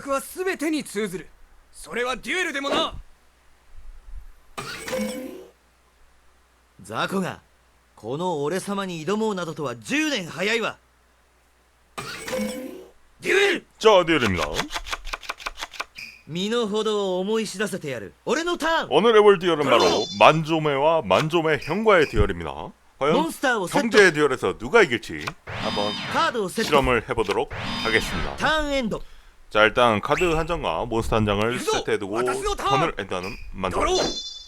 学は全てに通ずる。それはデュエルでもな。雑魚がこの俺様に挑もうなどとは10年早いわ。デュエル！じゃあデュエルだ身の程を思い知らせてやる。俺のターン！오늘 해볼 듀얼은 바로 만조매와 만조매 형과의 듀얼입니다 과연 몬스 터. 형제의 듀얼에서 누가 이길지 한번실험을 해보도록 하겠습니 다. ターンエンド！ 자 일단 카드 한 장과 몬스터 한 장을 이거! 세트해두고 와타시노 타! 턴을 엔드하는 만조매 드로우!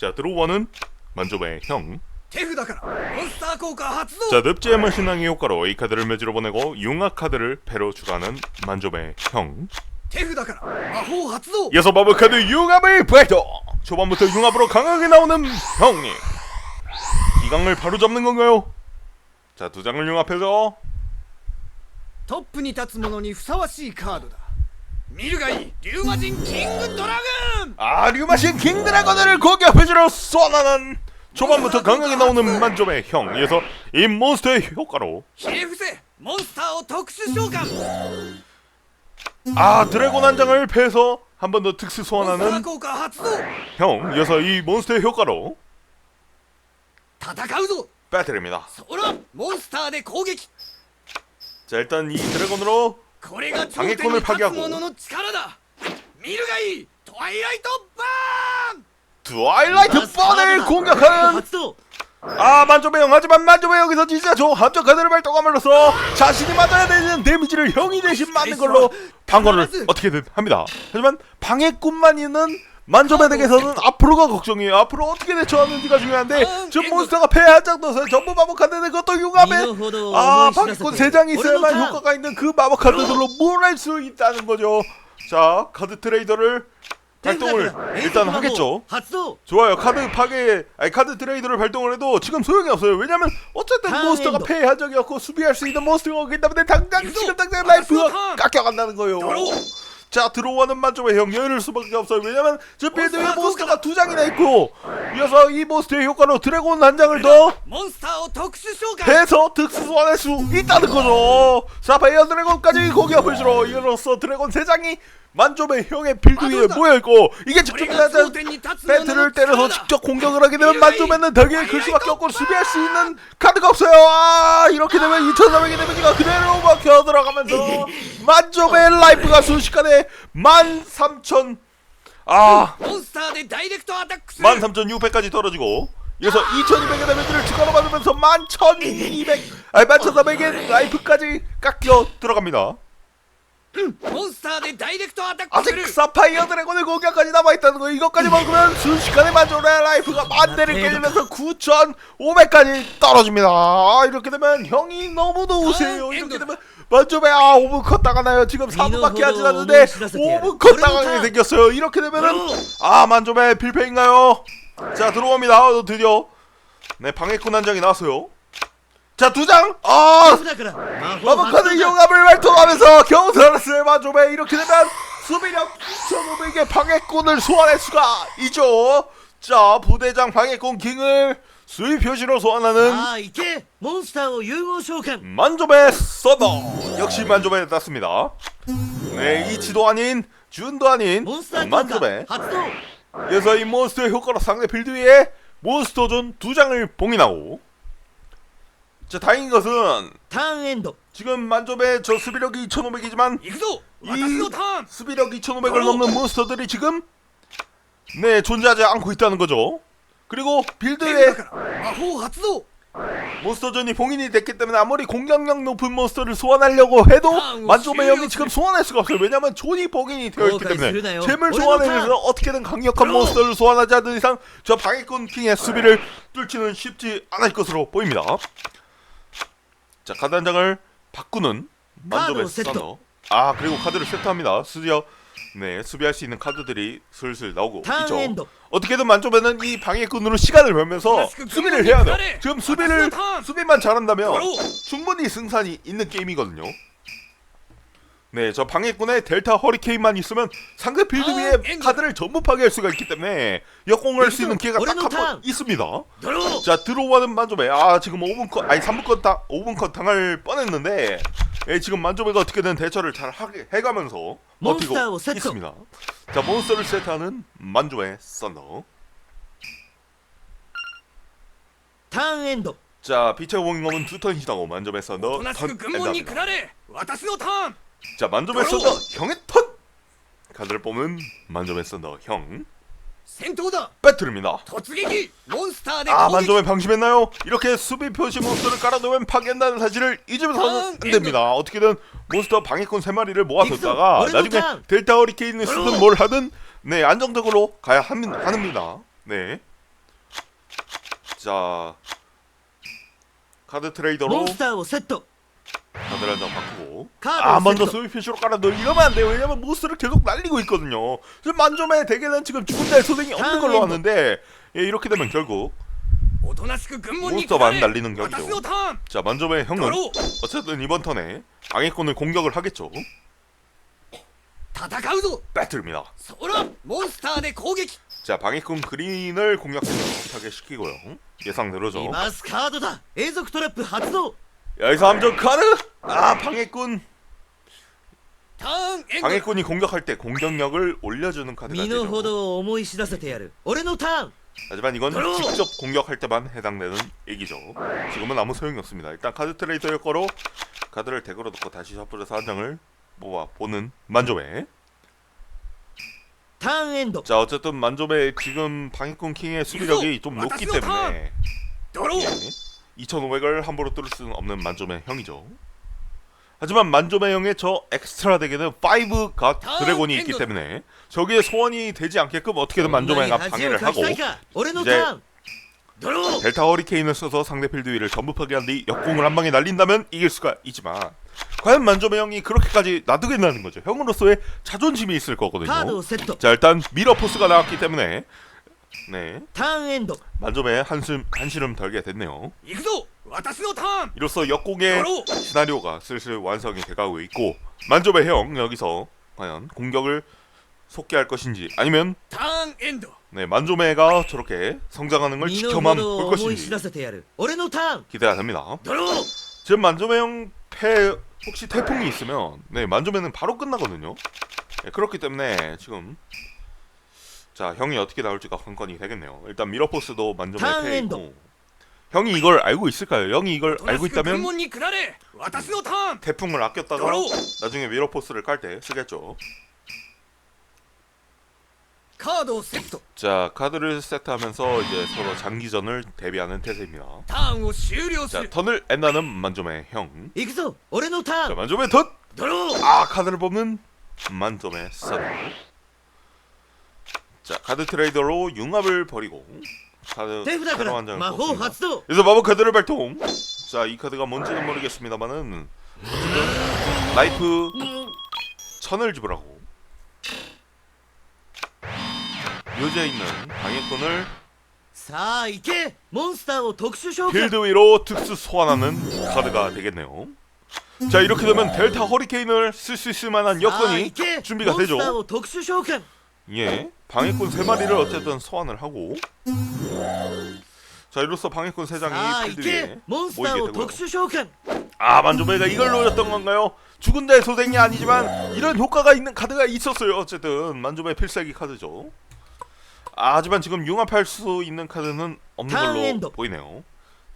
자 드로우원은 만조매 형 手札からモンスター効果発動 자, 늪지엠은 신앙의 효과로 이 카드를 매주로 보내고 융합 카드를 패로 추가하는 만점의 형. 手札から魔法発動 이어서 마법 카드 융합을 발동. 초반부터 융합으로 강하게 나오는 형님. 기강을 바로 잡는 건가요? 자, 두 장을 융합해서 トップに立つ者にふさわしいカードだ 見るがいいリュウマジンキングドラグーン 아류마신 킹드라건을 공격해주러 쏘나는 초반부터 강하게 나오는 만점의 형. 이어서 이 몬스터의 효과로 ひれ伏せモンスターを特殊召喚아 드래곤 한 장을 패서 한 번 더 특수 モンスター 소환하는 効果発動 형. 이어서 이 몬스터의 효과로 戦うぞ 배틀입니다. そらモンスターで攻撃 자 일단 이 드래곤으로 これが頂点 방해꾼을 に立つ 파괴하고 者の力だ見るがいいトワイライトバーン 트와일라이트 マスター 펀을 だ 공격하는 発動 아 만점의 형 하지만 만점의 형에서 진짜 저 함정 카드를 발동함으로써 자신이 맞아야 되는 데미지를 형이 대신 맞는 걸로 방어를 어떻게든 합니다 하지만 방해꾼만 있는 만점에덱에서는 앞으로가 걱정이에요. 앞으로 어떻게 대처하는지가 중요한데 지금 몬스터가 패 한 장도 없어요. 전부 마법 카드는 그것도 융합에 아 방해권 세 장이 있어야만 효과가 있는 그 마법 카드들로 몰할 수 있다는 거죠. 자 카드 트레이더를 발동을 일단 하겠죠. 좋아요. 카드 파괴, 아니 카드 트레이더를 발동을 해도 지금 소용이 없어요. 왜냐면 어쨌든 몬스터가 패한 적이 없고 수비할 수 있는 몬스터가 없기 때문에 당장 지금 당장 라이프가 깎여간다는 거예요. 자 들어오는 만점에 형 여유를 수밖에 없어요. 왜냐면 저 빌드에 몬스터가 두 장이나 있고 이어서 이 몬스터의 효과로 드래곤 한 장을 더 해서 득수 소환할 수 있다는 거죠. 자 베이어 드래곤까지 공격을 주로 이로써 드래곤 세 장이 만점의 형의 빌딩에 모여 있고 이게 직접 배틀, 배틀을 때려서 직접 공격을 하게 되면 만점에는 덕에 글 수밖에 없고 수비할 수 있는 카드가 없어요. 아 이렇게 되면 2,400이 되면 이가 그대로 막혀 들어가면서 만점의 라이프가 순식간에 13,000 아. 13,600까지 떨어지고 여기서 2,200 데미지를 추가로 받으면서 11,200 아니 11,400의 라이프까지 깎여 들어갑니다. モンスターでダイレクトアタックす 아직 る 사파이어 드래곤의 공격까지 남아있다는 거 이것까지 먹으면 순식간에 만조의 라이프가 만 대를 깨지면서 9,500까지 떨어집니다 아, 이렇게 되면 형이 너무도 우세요 이렇게 되면 만조의 아 5분 컷 당하나요 지금 4분밖에 하지 않았는데 5분 컷 당하게 생겼어요 이렇게 되면은 아 만조의 필패인가요 자 들어옵니다 어, 드디어 네 방해꾼 한 장이 나왔어요 자, 두 장. 어! 마법카드 이용함을 발동하면서 겨우 드라스를 마주해 이렇게 되면 수비력 2,500의 방해꾼을 소환할 수가 있죠. 자, 부대장 방해꾼 킹을 수입 표시로 소환하는 아, 이게 몬스터 유효쇼간 만조배 서버. 역시 만조배 땄습니다. 네, 이치도 아닌 준도 아닌 만조배. 그래서 이 몬스터의 효과로 상대 필드 위에 몬스터존 두 장을 봉인하고 자 다행인 것은 ターンエンド 지금 만조배 저 수비력이 2,500이지만 行くぞ 이 私のターン 수비력 2,500을 넘는 몬스터들이 지금 네 존재하지 않고 있다는 거죠. 그리고 手札 빌드에 から魔法発動 몬스터전이 봉인이 됐기 때문에 아무리 공격력 높은 몬스터를 소환하려고 해도 아, 뭐 만조의 형이 실력- 지금 소환할 수가 없어요. 왜냐면 존이 봉인이 되어 있기 오케이, 때문에 그러나요? 재물 오래도 소환을 타. 해서 어떻게든 강력한 그럼. 몬스터를 소환하지 않는 이상 저 방해꾼 킹의 수비를 뚫지는 쉽지 않을 것으로 보입니다. 자 카드 한 장을 바꾸는 세트. 서너. 아 그리고 카드를 세트합니다. 드디어 네 수비할 수 있는 카드들이 슬슬 나오고 있죠. 엔더. 어떻게든 만점에는 이 방해꾼으로 시간을 벌면서 수비를 해야 돼요. 그만해. 지금 수비를. 수비만 잘한다면. 충분히 승산이 있는 게임이거든요. 네, 저 방해꾼의 델타 허리케인만 있으면 상급 빌드 아, 위에 앵글. 카드를 전부 파괴할 수가 있기 때문에 역공할 수 있는 기회가 딱 한 번 있습니다. 들어. 자, 들어오는 만조배. 아, 지금 5분 컷, 아니 3분 컷, 당, 5분 컷 당할 뻔했는데 예, 지금 만조배가 어떻게든 대처를 잘 하게, 해가면서 버티고 있습니다. 자, 몬스터를 세트하는 만조배 썬더. 탕 엔도. 자, 빛의 공검은 두턴 시다고 만조배 썬더. 턴 엔더입니다. 자 만점에 쏜다 형의 턴! 카드를 뽑은 만점에 쏜다 형戦闘だ 배틀입니다. 突撃モンスターで아 攻撃 만점에 방심했나요? 이렇게 수비 표시 몬스터를 깔아놓으면 파괴한다는 사실을 잊으면서는 안 됩니다. 어떻게든 몬스터 방해꾼 3마리를 모아뒀다가 나중에 델타 허리케인을 쓰든 뭘 하든 네 안정적으로 가야 합니, 하는니다. 네자 카드 트레이더로 몬스터 세트 다들 한장 바꾸고. 아 먼저 소위피쉬로 깔아 넣어 이러면 안 돼요. 왜냐면 모스를 계속 날리고 있거든요. 지금 만점에 대개는 지금 죽은 자의 소생이 없는 걸로 왔는데 예, 이렇게 되면 결국 몬스터 만 날리는 경기죠. 자 만점의 형은 어쨌든 이번 턴에 방해꾼을 공격을 하겠죠. 배틀입니다. 자 방해꾼 그린을 공략해서 못하게 시키고요. 예상대로죠. リバースカードだ永続トラップ発動 여기서 함정 카드 아 방해꾼 ターンエンド 방해꾼이 공격할 때 공격력을 올려주는 카드가 身の 되죠 程を思い知らせてやる俺のターン 하지만 이건 들어! 직접 공격할 때만 해당되는 얘기죠. 지금은 아무 소용이 없습니다. 일단 카드 트레이더 효과로 카드를 덱으로 넣고 다시 셔플에서 한 장을 뽑아 보는 만조배. ターンエンド 자 어쨌든 만조배 지금 방해꾼 킹의 수비력이 좀 높기 때문에 ドロー 예, 2,500을 함부로 뚫을 수는 없는 만조매 형이죠. 하지만 만점의 형의 저 엑스트라 덱에는 5갓 드래곤이 있기 때문에 적의 소원이 되지 않게끔 어떻게든 만점의 형과 방해를 하고 이제 델타 허리케인을 써서 상대 필드 위를 전부 파괴한 뒤 역공을 한 방에 날린다면 이길 수가 있지만 과연 만점의 형이 그렇게까지 놔두겠다는 거죠. 형으로서의 자존심이 있을 거거든요. 자 일단 미러 포스가 나왔기 때문에 네. 타엔도 만점에 한숨 한시름 덜게 됐네요. 이그도 와타스노 탐. 이로써 역공의 여로! 시나리오가 슬슬 완성이 돼가고 있고 만점의 형 여기서 과연 공격을 속게 할 것인지 아니면 타엔도. 네 만조매가 저렇게 성장하는 걸 지켜만 볼 것인지 기대가 됩니다. 지금 만조매 형패 혹시 태풍이 있으면 네 만조매는 바로 끝나거든요. 네, 그렇기 때문에 지금 자 형이 어떻게 나올지가 관건이 되겠네요. 일단 미러포스도 만조매 다음 패이고 엔도. 형이 이걸 알고 있을까요? 형이 이걸 おとな 알고 しく軍 있다면 門に下れ私のターン 태풍을 아꼈다가 더러워. 나중에 미러포스를 깔 때 쓰겠죠. カードをセット 자 카드를 세트하면서 이제 서로 장기전을 대비하는 태세입니다. ターンを終了す 자 る 턴을 엔다는 만조매 형. 行くぞ俺のタ 자 ーン 만조매 턴. ドロー 아 카드를 뽑는 만점의 선. 자 카드 트레이더로 융합을 버리고 카드 카드 한 장을 뽑습니다. 그래서 마법 카드를 발동. 자 이 카드가 뭔지는 모르겠습니다만은 라이프 천을 지불하고 요지에 있는 방해꾼을 필드 위로 특수 소환하는 카드가 되겠네요. 자 이렇게 되면 델타 허리케인을 쓸 수 있을 만한 여건이 준비가 되죠. 예, 방해꾼 세 마리를 어쨌든 소환을 하고 자 이로써 방해꾼 세 장이 필드에 아 만조배가 이걸 노렸던 건가요? 죽은 자의 소생이 아니지만 이런 효과가 있는 카드가 있었어요. 어쨌든 만조배 필살기 카드죠. 아, 하지만 지금 융합할 수 있는 카드는 없는 걸로 엔도. 보이네요.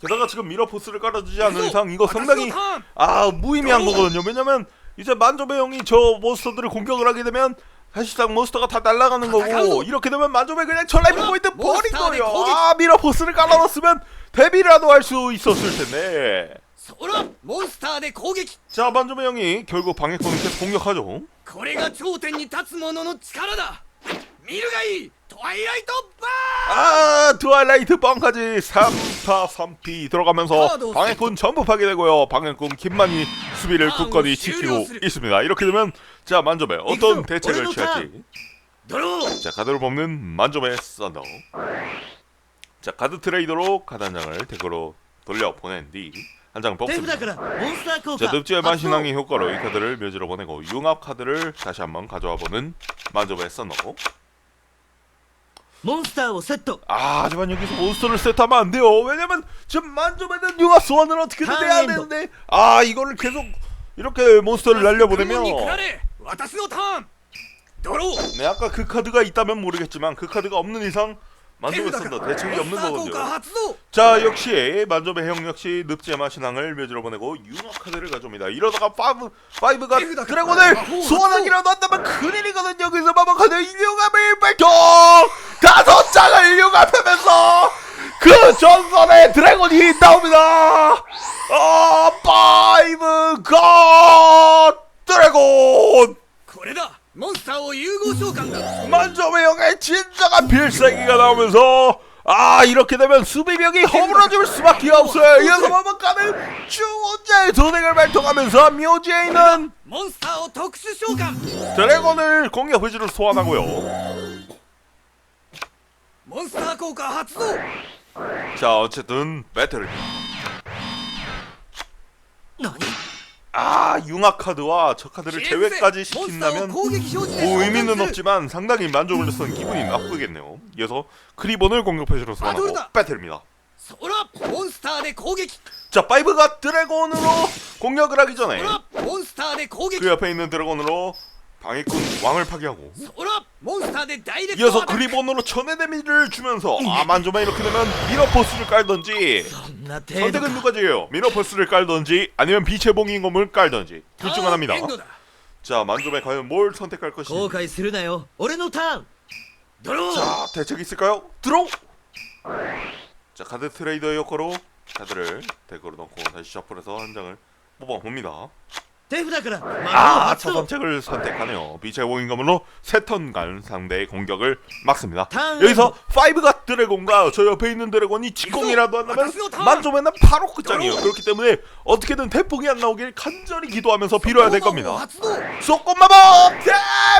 게다가 지금 미러포스를 깔아주지 않는 이상 이거 상당히 아 무의미한 거거든요. 왜냐면 이제 만조배 형이 저 몬스터들을 공격을 하게 되면 사실상 몬스터가 다 날아가는 거고 가까워. 이렇게 되면 만조배 그냥 저 라이프 더러워. 포인트 버린 몬스터의 거예요. 공격. 아 미러 포스를 깔아놨으면 데뷔라도 할 수 있었을 텐데. そらモンスターで攻撃 자 만조배 형이 결국 방해꾼을 계속 공격하죠. これが頂点に立つ者の力だ 미르가이 트와이라이트 빵! 아 트와일라이트 빵까지 3타 3피 들어가면서 방해꾼 전부 파괴되고요. 방해꾼 김만이 수비를 굳건히 지키고 있습니다. 이렇게 되면 자 만점에 어떤 대책을 취할지. 자 카드를 뽑는 만점의 썬더. 자 카드 트레이더로 카드 한 장을 덱으로 돌려 보낸 뒤 한 장 뽑습니다. 자 늪지의 만신왕의 효과로 이 카드를 묘지로 보내고 융합 카드를 다시 한번 가져와 보는 만점의 썬더. 몬스터 세트 아 하지만 여기서 몬스터를 세트하면 안 돼요. 왜냐면 지금 만져받은 유가 소환을 어떻게든 해야 되는데. 아 이거를 계속 이렇게 몬스터를 날려보내면 네. 아까 그 카드가 있다면 모르겠지만 그 카드가 없는 이상 만족했습니다. 대책이 없는 거거든요. 자 역시 만점의 형 역시 늪지마 신앙을 묘지로 보내고 융화 카드를 가져옵니다. 이러다가 파브 파이브가 드래곤을 소환하기라도 한다면 큰일이거든요. 그래서 마법 카드 융화을 발동 다섯 장을 이용하면서 그 전선에 드래곤이 나옵니다. 어, 파이브 갓 드래곤. 그래다. 몬스터 유구소강다. 만점의 영의 진정한 필살기가 나오면서 아 이렇게 되면 수비벽이 허물어질 수밖에 없어요 이어서 마법관은 주원자의 도행을 발동하면서 묘지에 있는 몬스터 특수소감 드래곤을 공격 위주로 소환하고요 몬스터効果発動자 어쨌든 배틀 너니? 아 융합 카드와 저 카드를 제외까지 시킨다면 뭐 의미는 없지만 상당히 만족을 줬던 기분이 나쁘겠네요. 이어서 크리본을 공격표시로 소환하고 배틀입니다. 자 파이브가 드래곤으로 공격을 하기 전에 그 옆에 있는 드래곤으로 방해꾼 왕을 파괴하고 이어서 그리본으로 천의대미를 주면서 아만조만 이렇게 되면 미러퍼스를 깔던지 선택은 누가 지요? 미러퍼스를 깔던지 아니면 빛의 봉인 건물 깔던지 둘 중 하나입니다. 자 만조만 과연 뭘 선택할 것인지. 자 대책 있을까요? 드로! 자 카드 트레이더의 효과로 카드를 덱으로 넣고 다시 셔플해서 한 장을 뽑아봅니다. 대구다그라 아, 차선책을 선택하네요. 빛의 공인검으로 세턴간 상대의 공격을 막습니다. 당- 여기서 파이브가 드래곤과 저 옆에 있는 드래곤이 직공이라도 한다면 만점에는 바로 끝장이에요. 그렇기 때문에 어떻게든 태풍이 안 나오길 간절히 기도하면서 빌어야 될 겁니다. 소꿉마법 대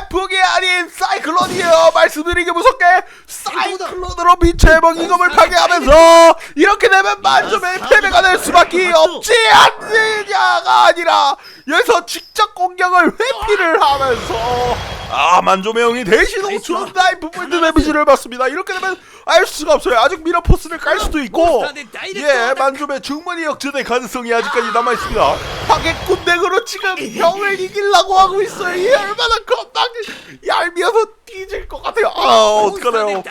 폭이 아닌 사이클론이에요. 말씀드리기 무섭게 사이클론으로 빛의 봉인검을 파괴하면서 이렇게 되면 만점의 패배가 될 수밖에 없지 않느냐가 아니라 여기서 직접 공격을 회피를 하면서 아 만조매형이 대신 5천 다이브 포인트 데미지를 받습니다. 이렇게 되면 알 수가 없어요. 아직 미러포스를 깔 수도 있고 예 만조매 충분히 역전의 가능성이 아직까지 남아있습니다. 파괴꾼 덱으로 지금 병을 이기려고 하고 있어요. 이 얼마나 겁나게 얄미워서 뒤질 것 같아요. 아 어떡하나요.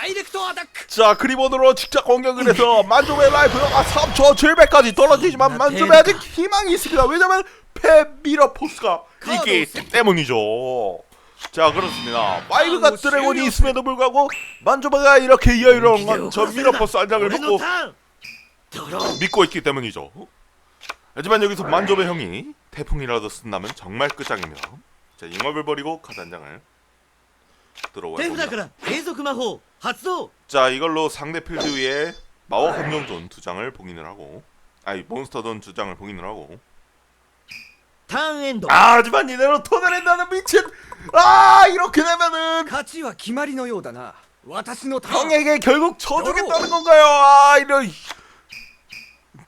자 그리본으로 직접 공격을 해서 만조매 라이브가 3초 아, 700까지 떨어지지만 만조매 아직 희망이 있습니다. 왜냐면 패 미러포스가 있기 때문이죠. 자 그렇습니다. 빨그가 드래곤이 있음에도 불구하고 만조바가 이렇게 여유로운 건저 미러퍼스 한 장을 믿고 믿고 있기 때문이죠. 하지만 여기서 만조배 형이 태풍이라도 쓴다면 정말 끝장이며 자 잉업을 버리고 카드 한 장을 들어와야 됩니다. 자 이걸로 상대 필드 위에 마법 검정존 두 장을 봉인을 하고 아니 몬스터 존 두 장을 봉인을 하고 ターンエンド 아 하지만 이대로 토너낸다는 미친 아 이렇게 되면은 勝ちは決まりのようだな私のターン 형에게 결국 져주겠다는 건가요 아 이런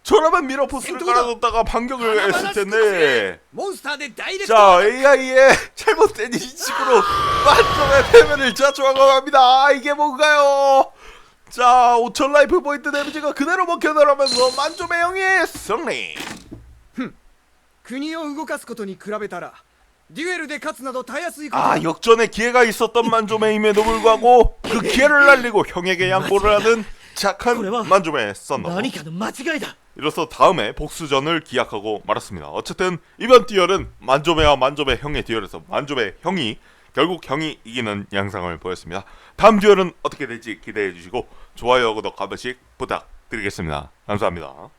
저라면 미러포스를 생도다. 깔아뒀다가 반격을 했을 텐데 モンスターでダイレクトア 자 タック AI의 잘못된 인식으로 만점의 패배를 자초하고 합니다 아, 이게 뭔가요 자 5천 라이프 포인트 데미지가 그대로 먹혀나가면서 만점의 형의 승리 国を動かすことに比べたらデュエルで勝つなどたやすいことだ 아 역전의 기회가 있었던 만점의임에도 불구하고 그 기회를 날리고 형에게 양보를 하는 착한 그래 봐. 만점의 썬더 何かの間違いだ 이로써 다음에 복수전을 기약하고 말았습니다 어쨌든 이번 듀얼은 만점의와 만점의 형의 듀얼에서 만점의 형이 결국 형이 이기는 양상을 보였습니다 다음 듀얼은 어떻게 될지 기대해 주시고 좋아요 구독 한 번씩 부탁드리겠습니다 감사합니다